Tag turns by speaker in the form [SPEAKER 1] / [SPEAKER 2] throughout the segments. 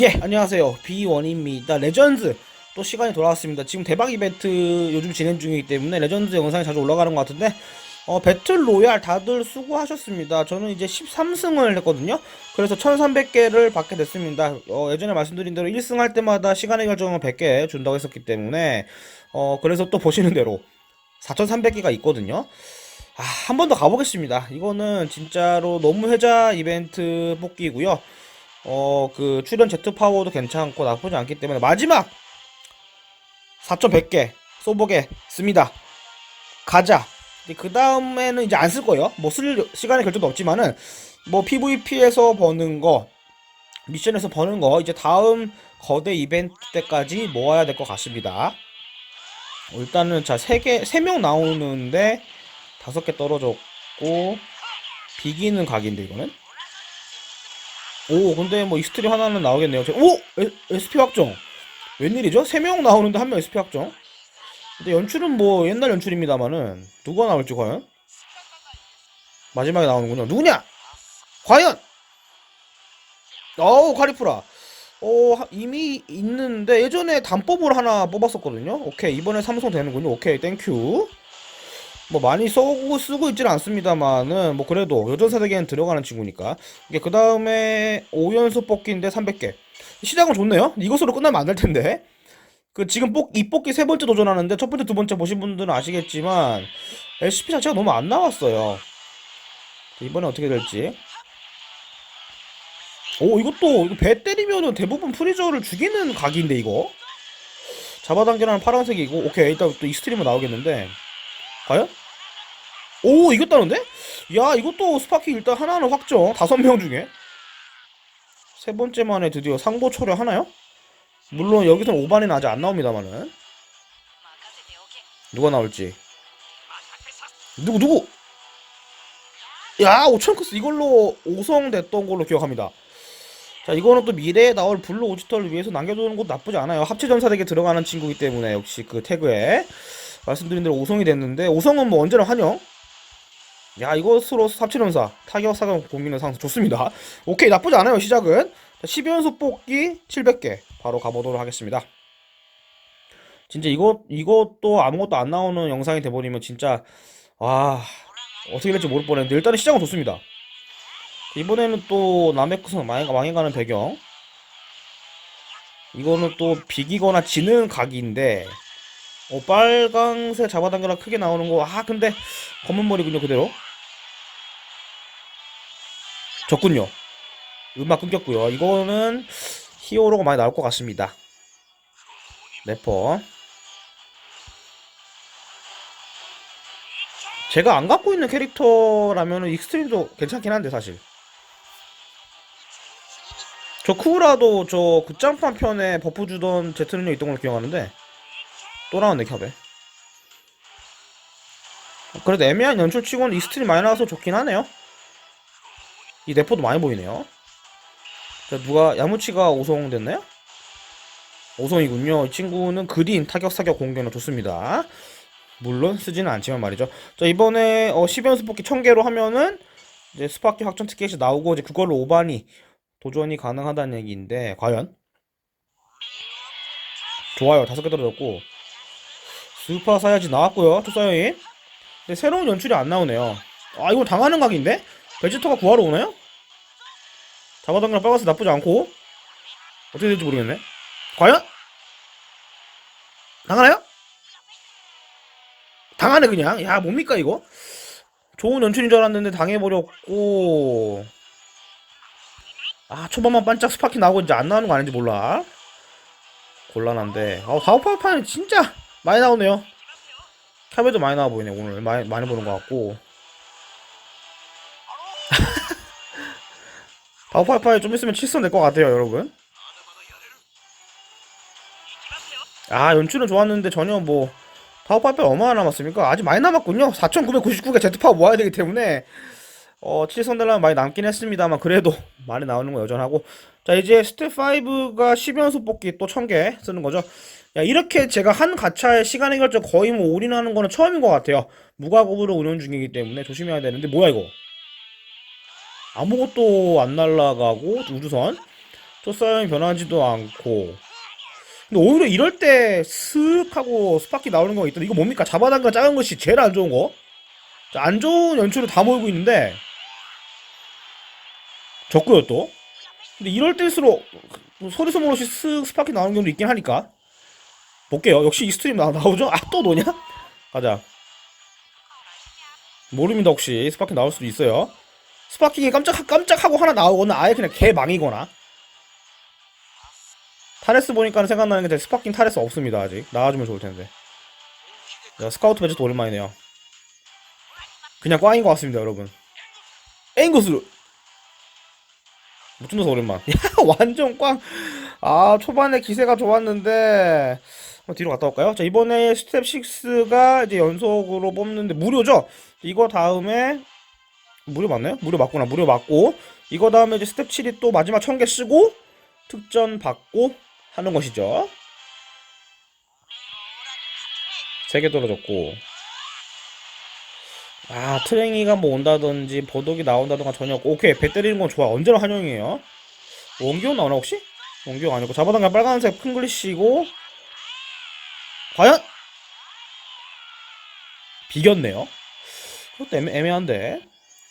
[SPEAKER 1] 예, 안녕하세요. B1입니다. 레전드 또 시간이 돌아왔습니다. 지금 대박 이벤트 요즘 진행 중이기 때문에 레전드 영상이 자주 올라가는 것 같은데 어, 배틀 로얄 다들 수고하셨습니다. 저는 이제 13승을 했거든요. 그래서 1300개를 받게 됐습니다. 어, 예전에 말씀드린 대로 1승 할 때마다 시간의 결정을 100개 준다고 했었기 때문에 어, 그래서 또 보시는 대로 4300개가 있거든요. 아, 한 번 더 가보겠습니다. 이거는 진짜로 너무 혜자 이벤트 뽑기고요. 어, 그, 출연 제트 파워도 괜찮고 나쁘지 않기 때문에 마지막! 4,100개 쏘보겠습니다. 가자. 그 다음에는 이제 안 쓸 거예요. 뭐 쓸 시간의 결정도 없지만은, 뭐 PVP에서 버는 거, 미션에서 버는 거, 이제 다음 거대 이벤트 때까지 모아야 될 것 같습니다. 어, 일단은 자, 3개, 3명 나오는데, 5개 떨어졌고, 비기는 각인데, 이거는? 오 근데 뭐 익스트림 하나는 나오겠네요 저- 오! 에, SP 확정 웬일이죠? 3명 나오는데 한 명 SP 확정 근데 연출은 뭐 옛날 연출입니다만은 누가 나올지 과연? 마지막에 나오는군요 누구냐? 과연! 어우 카리프라 어 하- 이미 있는데 예전에 단법을 하나 뽑았었거든요 오케이 이번에 삼성 되는군요 오케이 땡큐 뭐 많이 써고 쓰고 있지는 않습니다만은 뭐 그래도 여전 세대기에는 들어가는 친구니까. 이게 그 다음에 5연속 뽑기인데 300개. 시작은 좋네요. 이것으로 끝나면 안 될 텐데. 그 지금 뽑, 이 뽑기 세 번째 도전하는데 첫 번째 두 번째 보신 분들은 아시겠지만 SP 자체가 너무 안 나왔어요. 이번에 어떻게 될지. 오 이것도 이거 배 때리면은 대부분 프리저를 죽이는 각인데 이거. 잡아당기라는 파란색이고. 오케이 일단 또 익스트림은 나오겠는데. 과연? 오 이겼다는데? 야 이것도 스파키 일단 하나는 확정. 다섯 명 중에. 세 번째 만에 드디어 상보 초려 하나요? 물론 여기서는 5반에는 아직 안 나옵니다만은 누가 나올지. 누구 누구? 야 5천크스 이걸로 5성 됐던 걸로 기억합니다. 자 이거는 또 미래에 나올 블루 오지터를 위해서 남겨두는 것도 나쁘지 않아요. 합체 전사덱에 들어가는 친구이기 때문에 역시 그 태그에 말씀드린 대로 5성이 됐는데 5성은 뭐 언제나 환영 야 이것으로 삽치련사 타격 사격 공기는 상승 좋습니다. 오케이 나쁘지 않아요 시작은. 12연속 뽑기 700개. 바로 가보도록 하겠습니다. 진짜 이것 이것도 아무것도 안 나오는 영상이 돼버리면 진짜 와 어떻게 될지 모를 뻔했는데 일단은 시작은 좋습니다. 이번에는 또 남해크선 망해가는 배경. 이거는 또 비기거나 지는 각인데 어, 빨강색 잡아당겨라 크게 나오는 거. 아, 근데 검은 머리군요, 그대로. 적군요. 음악 끊겼고요. 이거는 히어로가 많이 나올 것 같습니다. 래퍼. 제가 안 갖고 있는 캐릭터라면 익스트림도 괜찮긴 한데 사실. 저 쿠라도 저 굿장판 편에 버프 주던 제트능력 있던 걸로 기억하는데 또 나왔네 캡에 그래도 애매한 연출 치고는 익스트림 많이 나와서 좋긴 하네요. 이 내포도 많이 보이네요. 자, 누가 야무치가 5성 됐나요? 5성이군요. 이 친구는 그린 타격 사격 공격은 좋습니다. 물론 쓰지는 않지만 말이죠. 자 이번에 어, 10연속 뽑기 1000개로 하면은 이제 스파키 확정 티켓이 나오고 이제 그걸로 5반이 도전이 가능하다는 얘기인데 과연? 좋아요. 다섯 개 떨어졌고 스파 사야지 나왔고요 투사여인. 근데 새로운 연출이 안 나오네요. 아 이거 당하는 각인데? 베지터가 구하러 오나요? 잡아당기랑 빨간색 나쁘지 않고. 어떻게 될지 모르겠네. 과연? 당하나요? 당하네 그냥. 야 뭡니까 이거? 좋은 연출인 줄 알았는데 당해버렸고. 아 초반만 반짝 스파키 나오고 이제 안 나오는 거 아닌지 몰라. 곤란한데. 아 다우파파는 진짜 많이 나오네요. 캡에도 많이 나와 보이네 오늘. 많이 많이 보는 것 같고. 다우파파에 좀 있으면 칠선 될 것 같아요 여러분. 아 연출은 좋았는데 전혀 뭐 다우파파에 얼마나 남았습니까? 아직 많이 남았군요. 4999개 제트파워 모아야 되기 때문에. 어, 7선 달라면 많이 남긴 했습니다만 그래도 많이 나오는 거 여전하고. 자 이제 스텝 5가 10연속 뽑기 또 1000개 쓰는 거죠 야 이렇게 제가 한 가차에 시간의 결정 거의 뭐 올인하는 거는 처음인 것 같아요. 무과금으로 운영 중이기 때문에 조심해야 되는데 뭐야 이거? 아무것도 안 날라가고 우주선? 초싸움이 변하지도 않고. 근데 오히려 이럴 때 슥 하고 스파키 나오는 거 있던데 이거 뭡니까? 잡아당겨 작은 것이 제일 안 좋은 거? 자, 안 좋은 연출을 다 모이고 있는데 적고요 또. 근데 이럴 때일수록 소리 소문 없이 슥 스파키 나오는 경우도 있긴 하니까 볼게요. 역시 이 스트림 나, 나오죠? 아 또 노냐? 가자. 모릅니다 혹시. 스파킹 나올 수도 있어요. 스파킹이 깜짝 깜짝하고 하나 나오거나 아예 그냥 개망이거나. 타레스 보니까 생각나는 게 스파킹 타레스 없습니다 아직. 나와주면 좋을 텐데. 야, 스카우트 배치도 오랜만이네요. 그냥 꽝인 것 같습니다 여러분. 앵거스로. 못 tun어서 오랜만. 야 완전 꽝 아 초반에 기세가 좋았는데 뒤로 갔다 올까요? 자 이번에 스텝 6가 이제 연속으로 뽑는데 무료죠? 이거 다음에 무료 맞나요? 무료 맞구나. 무료 맞고. 이거 다음에 이제 스텝 7이 또 마지막 1000개 쓰고 특전 받고 하는 것이죠. 3개 떨어졌고. 아 트랭이가 뭐 온다든지 보독이 나온다든가 전혀 없고. 오케이. 배 때리는 건 좋아. 언제나 환영이에요. 원기용 나오나 혹시? 원기용 아니고. 잡아당겨 빨간색 핑글리시고 과연? 비겼네요. 그것도 애매,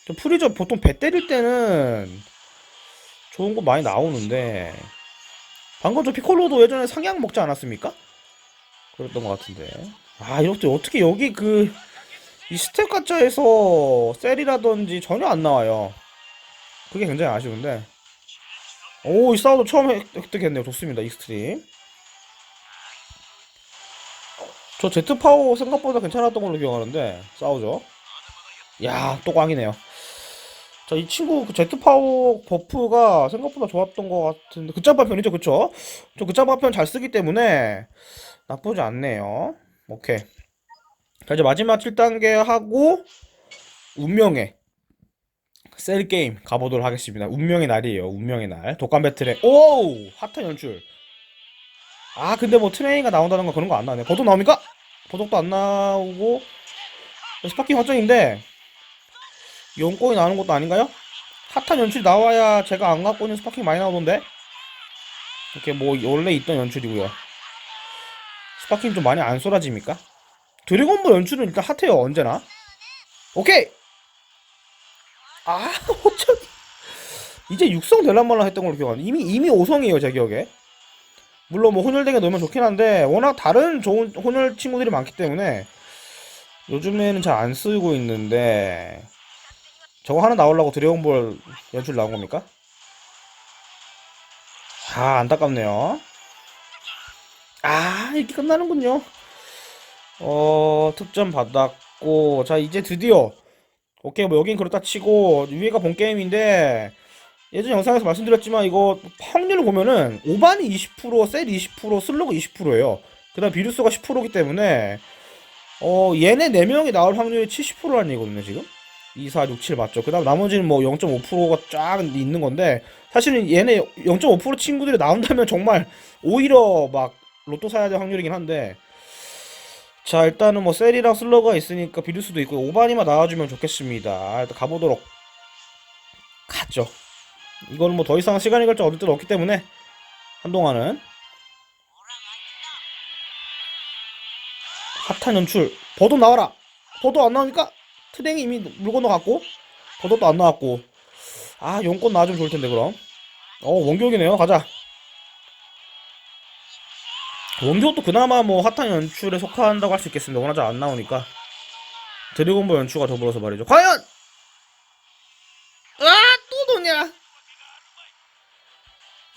[SPEAKER 1] 저 프리저 보통 배 때릴 때는 좋은 거 많이 나오는데. 방금 저 피콜로도 예전에 상향 먹지 않았습니까? 그랬던 것 같은데. 아 이렇게 어떻게 여기 그 이 스텝 가짜에서 셀이라든지 전혀 안 나와요. 그게 굉장히 아쉬운데. 오이 싸워도 처음 획- 획득했네요. 좋습니다 익스트림 저 제트 파워 생각보다 괜찮았던 걸로 기억하는데 싸우죠. 야 또 꽝이네요. 자 이 친구 그 제트 파워 버프가 생각보다 좋았던 것 같은데 극장 파 편이죠 그쵸? 저 극장 파 편 잘 쓰기 때문에 나쁘지 않네요. 오케이. 자 이제 마지막 7단계 하고 운명의 셀 게임 가보도록 하겠습니다. 운명의 날이에요 운명의 날. 독감 배틀에 오우! 핫한 연출 아 근데 뭐 트레이가 나온다는 거 그런 거 안 나네. 보독 나옵니까? 보독도 안 나오고. 스파킹 확정인데 용권이 나오는 것도 아닌가요? 핫한 연출이 나와야 제가 안 갖고 있는 스파킹 많이 나오던데. 이렇게 뭐 원래 있던 연출이고요. 스파킹 좀 많이 안 쏟아집니까? 드래곤볼 연출은 일단 핫해요 언제나. 오케이! 아 어쩌 이제 육성 될란말라 했던 걸로 기억하는데. 이미 이미 5성이에요 제 기억에 물론 뭐 혼혈되게 넣으면 좋긴 한데 워낙 다른 좋은 혼혈 친구들이 많기 때문에 요즘에는 잘 안 쓰고 있는데 저거 하나 나오려고 드래곤볼 연출 나온 겁니까? 아 안타깝네요. 아 이렇게 끝나는군요. 어 특전 받았고 자 이제 드디어. 오케이 뭐 여긴 그렇다 치고 위에가 본 게임인데 예전 영상에서 말씀드렸지만 이거 확률을 보면은 오반이 20%, 셀 20%, 슬로그 20%예요. 그다음 비루스가 10%이기 때문에 어 얘네 4명이 나올 확률이 70%라는 얘기거든요 지금 2, 4, 6, 7 맞죠? 그다음 나머지는 뭐 0.5%가 쫙 있는 건데 사실은 얘네 0.5% 친구들이 나온다면 정말 오히려 막 로또 사야 될 확률이긴 한데 자 일단은 뭐 셀이랑 슬러가 있으니까 비루스도 있고 오반이만 나와주면 좋겠습니다 일단 가보도록 가죠 이거는 뭐더 이상 시간이 걸쳐 얻을 데도 없기 때문에 한동안은 핫한 연출. 버도 나와라. 버도 안 나오니까 트랭이 이미 물 건너갔고 버도도 안 나왔고. 아 용건 나와주면 좋을 텐데 그럼. 어 원격이네요. 가자. 원격도 그나마 뭐 핫한 연출에 속한다고 할 수 있겠습니다. 워낙 잘 안 나오니까. 드래곤볼 연출과 더불어서 말이죠. 과연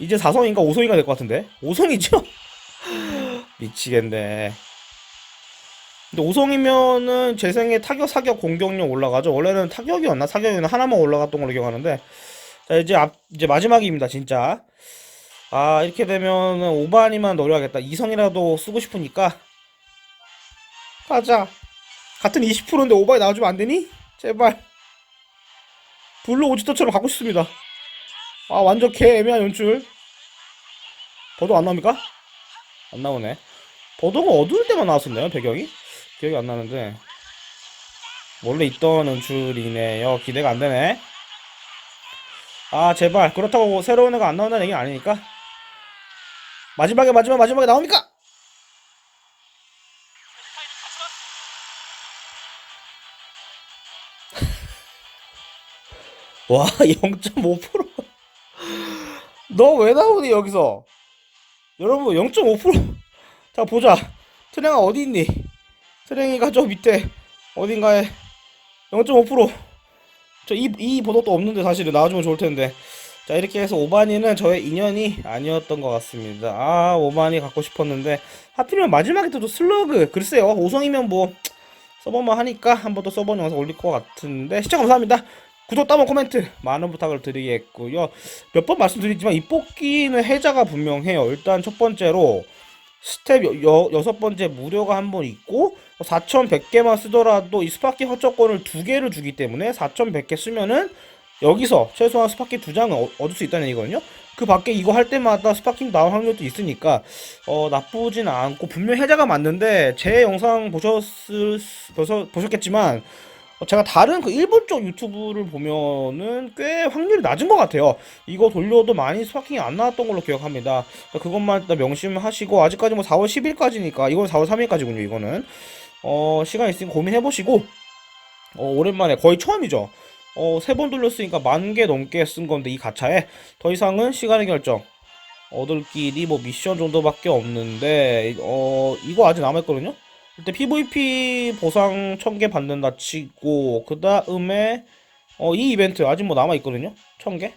[SPEAKER 1] 이제 4성인가 5성인가 될 것 같은데? 5성이죠? 미치겠네. 근데 5성이면은 재생에 타격 사격 공격력 올라가죠. 원래는 타격이었나? 사격이었나? 하나만 올라갔던 걸로 기억하는데. 자 이제 앞 이제 마지막입니다 진짜. 아 이렇게 되면은 오바니만 노려야겠다. 2성이라도 쓰고 싶으니까. 가자. 같은 20%인데 오바이 나와주면 안 되니? 제발. 블루 오지터처럼 갖고 싶습니다. 아 완전 개 애매한 연출 버도 안 나옵니까? 안 나오네 버도가 어두울 때만 나왔었나요 배경이? 기억이 안 나는데 원래 있던 연출이네요 기대가 안 되네 아 제발 그렇다고 새로운 애가 안 나온다는 얘기 아니니까 마지막에 마지막 마지막에 나옵니까? 와 0.5%. 너 왜 나오니 여기서? 여러분 0.5%. 자 보자. 트랭아 어디 있니? 트랭이가 저 밑에 어딘가에 0.5%. 저 이 이 번호도 없는데 사실은 나와주면 좋을 텐데. 자 이렇게 해서 오바니는 저의 인연이 아니었던 것 같습니다. 아 오바니 갖고 싶었는데 하필이면 마지막에 또 슬러그 글쎄요 5성이면 뭐 서버만 하니까 한 번더 서버 영상 올릴 것 같은데 시청 감사합니다. 구독, 따봉, 코멘트 많은 부탁을 드리겠고요. 몇 번 말씀드리지만 이 뽑기는 해자가 분명해요. 일단 첫 번째로 스텝 여, 여, 여섯 번째 무료가 한 번 있고 4,100개만 쓰더라도 이 스파키 허점권을 두 개를 주기 때문에 4,100개 쓰면은 여기서 최소한 스파키 두 장을 어- 얻을 수 있다는 얘기거든요. 그 밖에 이거 할 때마다 스파킹 나올 확률도 있으니까 어 나쁘진 않고 분명 해자가 맞는데 제 영상 보셨을 보셔, 보셨겠지만 어, 제가 다른 그 일본 쪽 유튜브를 보면은 꽤 확률이 낮은 것 같아요. 이거 돌려도 많이 스파킹이 안 나왔던 걸로 기억합니다. 그러니까 그것만 일단 명심하시고 아직까지 뭐 4월 10일까지니까 이건 4월 3일까지군요. 이거는 어 시간 있으면 고민해 보시고 어 오랜만에 거의 처음이죠. 어 세 번 돌렸으니까 만 개 넘게 쓴 건데 이 가차에 더 이상은 시간의 결정. 얻을 길이 뭐 미션 정도밖에 없는데 어 이거 아직 남아 있거든요. 일단 PVP 보상 1000개 받는다 치고 그 다음에 어 이 이벤트 아직 뭐 남아 있거든요. 1000개?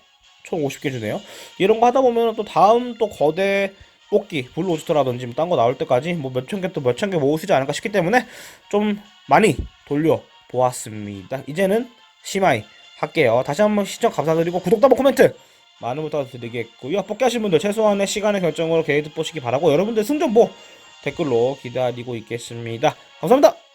[SPEAKER 1] 총 50개 주네요. 이런 거 하다 보면 또 다음 또 거대 뽑기 블루 오스터라든지 뭐 딴거 나올 때까지 뭐 몇천 개 또 몇천 개 모으시지 않을까 싶기 때문에 좀 많이 돌려 보았습니다. 이제는 심하이 할게요. 다시 한번 시청 감사드리고 구독, 따봉, 코멘트 많은 부탁드리겠고요. 뽑기 하신 분들 최소한의 시간의 결정으로 게이드 보시기 바라고 여러분들 승전보 댓글로 기다리고 있겠습니다. 감사합니다.